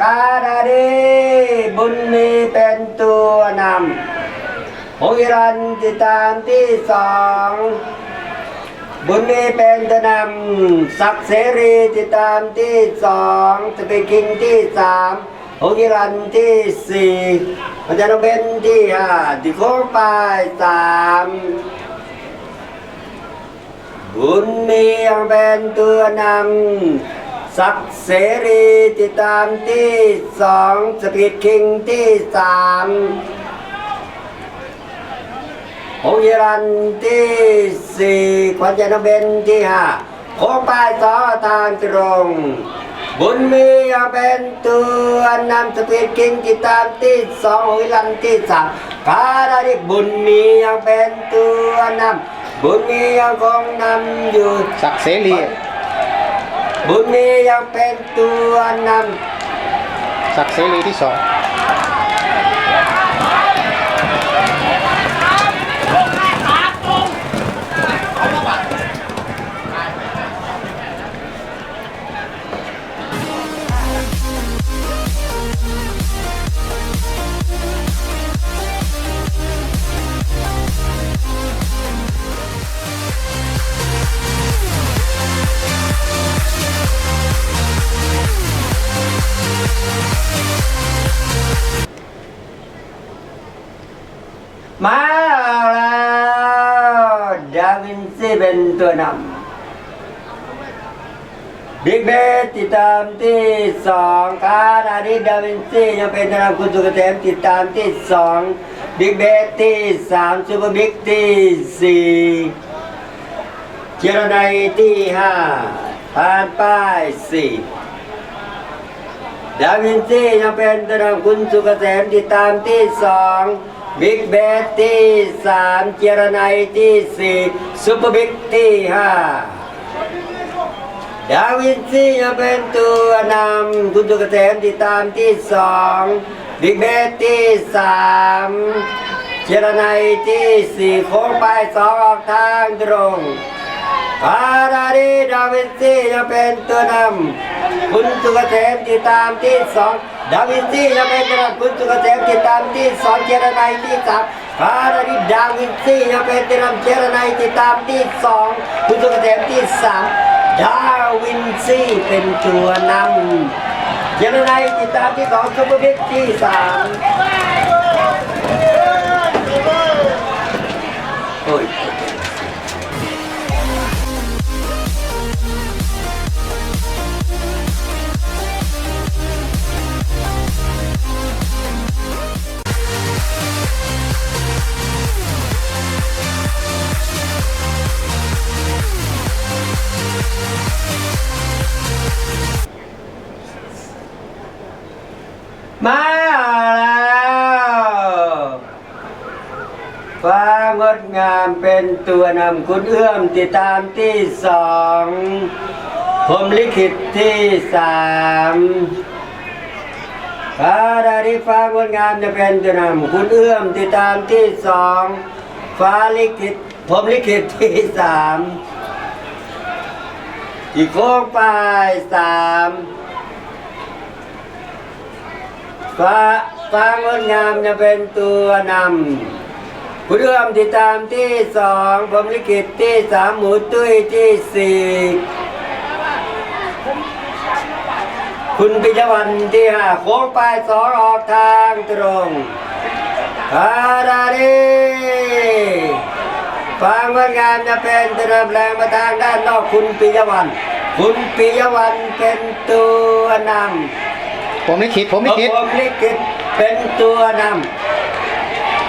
คาดาดีบุญมีเป็นตัวนำหงอิรันติตามที่สองบุญมีเป็นตัวนำศักเสรีติตามที่สองสเปกิงที่สามหงอิรันที่สี่มันจะต้องเป็นที่ห้าที่โค้งปลายสามบุญมียังเป็นตัวนำ สักดิ์เสรีติดตามที่สองสปีดคิงที่สามหงยรันที่สี่ควันจันทเบนที่ห้าโค้งป้ายสอทางตรง บุญมียังเป็นตัวนำสปีดคิงติดตามที่สองหงยรันที่สามการาดิบุญมียังเป็นตัวนำบุญมียังคงนำอยู่ศักดิ์เสรี บุญมียังเป็นตัวนำศักดิ์เสรีที่สอง ตัวนำบิ๊กเบสติดตามที่สองคาราดิดาวินซียังเป็นตัวนำคุณสุกเกษมติดตามที่สองบิ๊กเบสที่สามซูเปอร์บิ๊กที่สี่เจรไนยที่ห้าผ่านป้ายสี่ดาวินซียังเป็นตัวนำคุณสุกเกษมติดตามที่สอง บิ๊กเบสที่สามเจรไนยที่สี่ซุปเปอร์บิ๊กที่ห้าดาวินซียังเป็นตัวนำคุณสุกเกษมติดตามที่สองบิ๊กเบสที่สามเจรไนยที่สี่โค้งไปสองออกทางตรงฟาราดีดาวินซียังเป็นตัวนำคุณสุกเกษมติดตามที่สอง ดาวินซียังเป็นตัวนำคุณสุกเกษมติดตามที่สองเจรไนยที่สามฟาราดิดาวินซียังเป็นตัวนำเจรไนยติดตามที่สองคุณสุกเกษมที่สามดาวินซีเป็นตัวนำเจรไนยติดตามที่สองซุปเปอร์บิ๊กที่สาม ฟ้างดงามเป็นตัวนำคุณเอื้อมติดตามที่สองผมลิขิตที่สามฟ้าดาริฟ้างดงามจะเป็นตัวนำคุณเอื้อมติดตามที่สองฟ้าลิขิตผมลิขิตที่สามอีกโค้งไปสามฟ้าฟ้างดงามจะเป็นตัวนำ คุณเอื้อมติดตามที่สองผมลิขิตที่สามหมูตุ้ยที่สี่คุณปิยวันที่ห้าโค้งไปสองออกทางตรงคาราดีฟ้างดงามจะเป็นตัวนำแรงมาทางด้านนอกคุณปิยวัน คุณปิยวันเป็นตัวนำผมลิขิตผมลิขิตผมลิขิตเป็นตัวนำ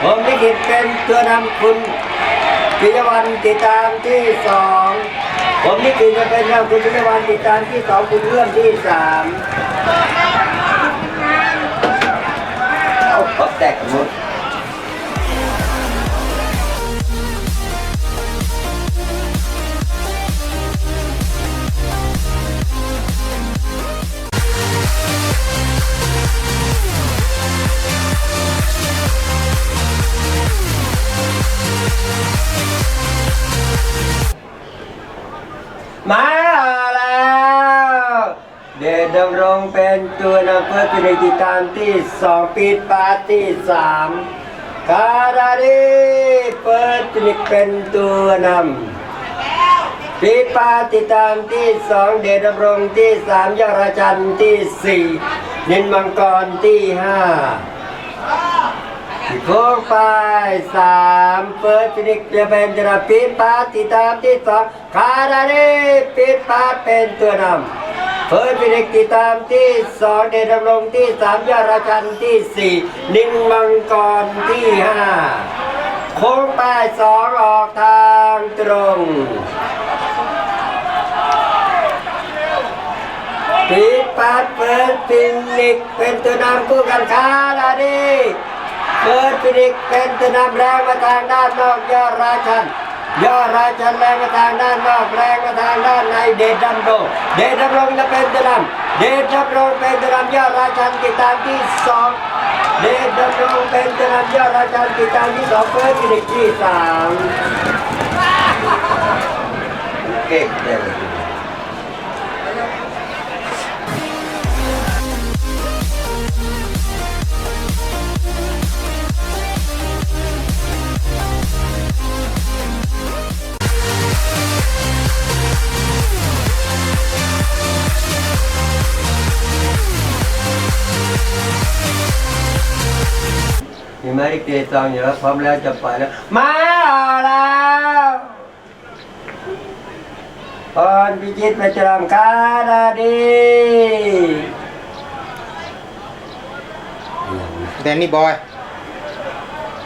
ผมลิขิตเป็นตัวนำคุณกิจวันติดตามที่สองผมลิขิตจะเป็นนำคุณพิยวันติดตามที่สองคุณเรื่องที่สามเอาพบแตกหมด มาแล้วเดดดำรงเป็นตัวนำเพื่อกิจกรรมที่สองปีปาร์ตี้สามคาราดีเปิดคลิกเป็นตัวนำปีปาติตามที่สองเดชดำรงที่สามยอดราชันที่สี่นินมังกรที่ห้า โค้งไปสามเปิดฟินิกจะเป็นจระปีปาติตามที่สองคาราเดปีปาเป็นตัวนำเปิดฟินิกติดตามที่สองเดชดำรงที่สามยอดราชันที่สี่นิ่งมังกรที่ห้าโค้งไปสองออกทางตรงปีปาดเปิดฟินิกเป็นตัวนำคู่กันคาราเด เปิดฟินิกเป็นตัวนำแรงมาทางด้านนอกยอดราชันยอดราชันแรงมาทางด้านนอกแรงมาทางด้านในเดชดำรงเดชดำรงจะเป็นตัวนำเดชดำรงเป็นตัวนำยอดราชันติดตามที่สองเดชดำรงเป็นตัวนำยอดราชันติดตามที่สองเปิดฟินิกที่สามเก่งเลย เกตองอยู่แล้วพร้อมแล้วจะไปแล้ว มาแล้วพรพิจิตรประจำคาราดีแดนนี่บอย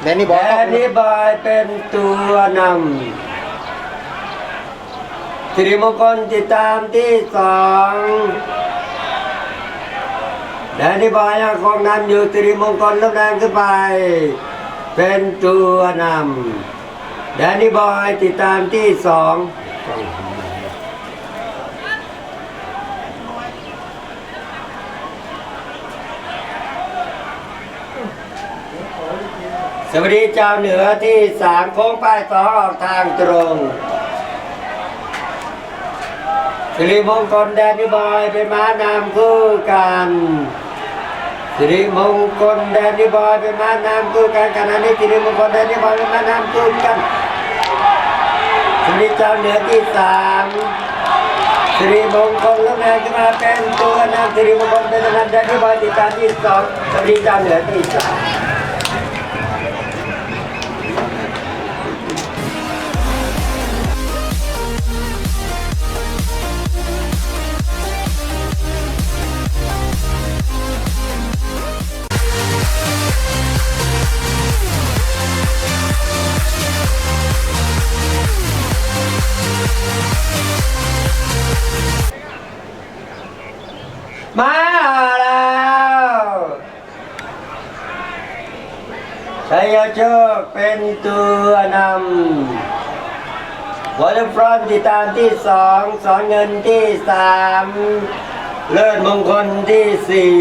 แดนนี่บแดอยนนี่บอยเป็นตัวนำสิริมงคลติดตามที่สองแดนนี่บอยยังคงนำอยู่สิริมงคลลบแรงขึ้นไป เป็นตัวนำแดนนี่บอยติดตามที่สองสวัสดีเจ้าเหนือที่สามโค้งป้ายสองออกทางตรงสิริมงคลแดนนี่บอยเป็นม้านำคู่กัน สิริมงคลแดนนี่บอยเป็นมานามคู่กันขณะนี้สิริมงคลแดนนี่บอยเป็นมานามคู่กันสิริเจ้าเหนือที่สามสิริมงคลแล้วแม่ขึ้นมาเป็นตัวนำสิริมงคลเป็นตัวนำแดนนี่บอยติดตามที่สองสิริเจ้าเหนือที่สาม ยโชคเป็นตัวนำวอลเลย์ฟรอนติดตามที่สองสอนเงินที่สามเลิศมงคลที่สี่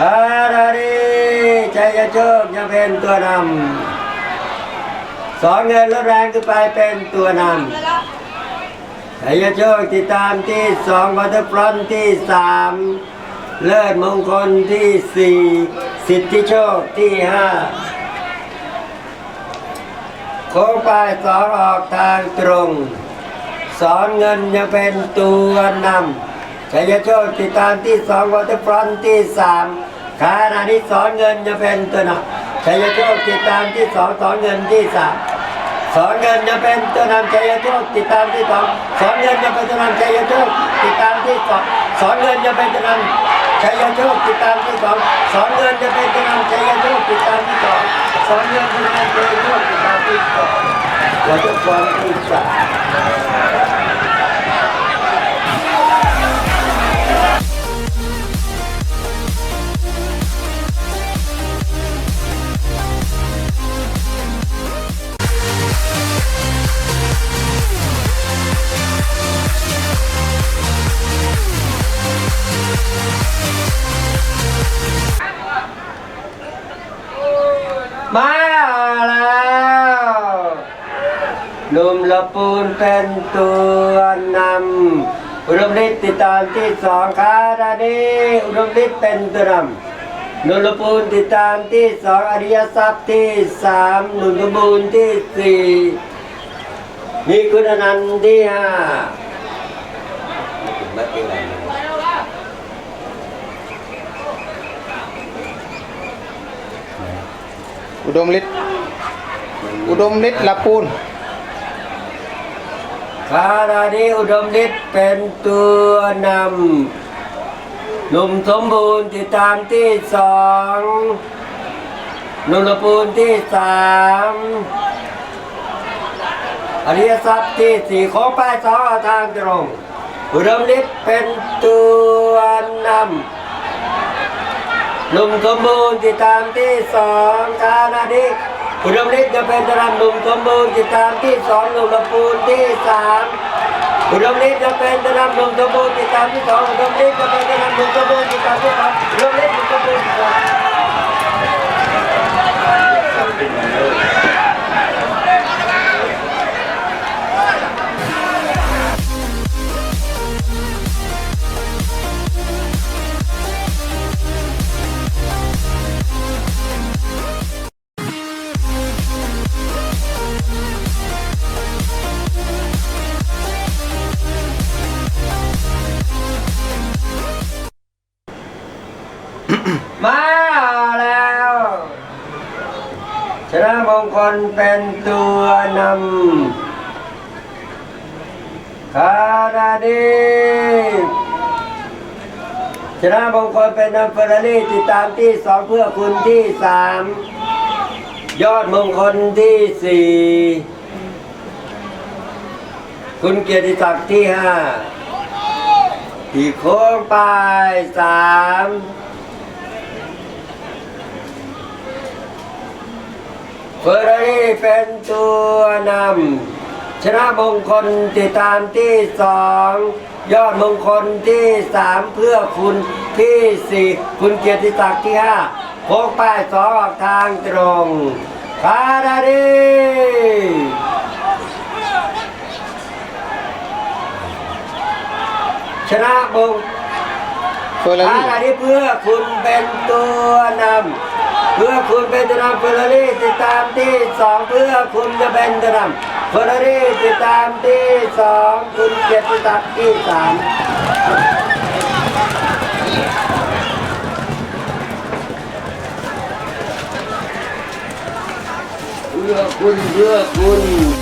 ฮาราดีชัยโชคยังเป็นตัวนำสอนเงินลดแรงขึ้นไปเป็นตัวนำชัยโชคติดตามที่สองวัตฟรอนที่สาม เลิศมงคลที่สี่สิทธิโชคที่ห้าโค้งไปสองออกทางตรง สอนเงินยังเป็นตัวนำชัยโชคติดตามที่สองวัตฟรอนที่สามขณะนี้สอนเงินยังเป็นตัวนำชัยโชคติดตามที่สองสอนเงินที่สามสอนเงินจะเป็นตัวนำชัยโชคติดตามที่สองสอนเงินจะเป็นตัวนำชัยโชคติดตามที่สองสอนเงินจะเป็นตัวนำ ชัยโชคติดตามที่สองสอนเงินจะเป็นตัวนำชัยโชคติดตามที่สองสอนเงินจะเป็นชัยโชคติดตามที่สองเราจะฟังที่สามมาแล้ ปูนเป็นตัวนำอุดมฤทธิ์ติดตามที่สองคารานีอุดมฤทธิ์เป็นตัวนำนุลปูนติดตามที่สองอริยทรัพย์ที่สามนุลบูนที่สี่มีคุณอนันต์ที่ห้ามาเก่งอะอุดมฤทธิ์อุดมฤทธิ์ละปูน คารานีอุดมฤทธิ์เป็นตัวนำหนุ่มสมบูรณ์ติดตามที่สองนุลปูนที่สามอริยทรัพย์ที่สี่ของป้ายสองเอทางตรงอุดมฤทธิ์เป็นตัวนำหนุ่มสมบูรณ์ติดตามที่สองคารานี อุดมฤทธิ์จะเป็นตรำหนุ่มสมบูรณ์จิตตามที่สองหนุลปูนที่สามอุดมฤทธิ์จะเป็นตรำหนุ่มสมบูรณ์จิตตามที่สองอุดมฤทธิ์จะเป็นตรำหนุ่มสมบูรณ์จิตตามที่สาม ชนะมงคลเป็นตัวนำคาราดีชนะมงคลเป็นนำเฟอร์รารี่ติดตามที่สองเพื่อคุณที่สามยอดมงคลที่สี่คุณเกียรติศักดิ์ที่ห้าที่โค้งไปสาม เฟอร์รารี่เป็นตัวนำชนะมงคลติดตามที่สองยอดมงคลที่สามเพื่อคุณที่สี่คุณเกียรติศักดิ์ที่ห้าโค้งป้ายสองออกทางตรงฟาราดีชนะมงเฟอร์ราอารี่อันนี้เพื่อคุณเป็นตัวนำ เพื่อคุณเป็นตัวนำเฟอร์รารี่ติดตามที่สองเพื่อคุณจะเป็นตัวนำเฟอร์รารี่ติดตามที่สองคุณเกียรติศักดิ์ที่สามเพื่อคุณเพื่อคุณ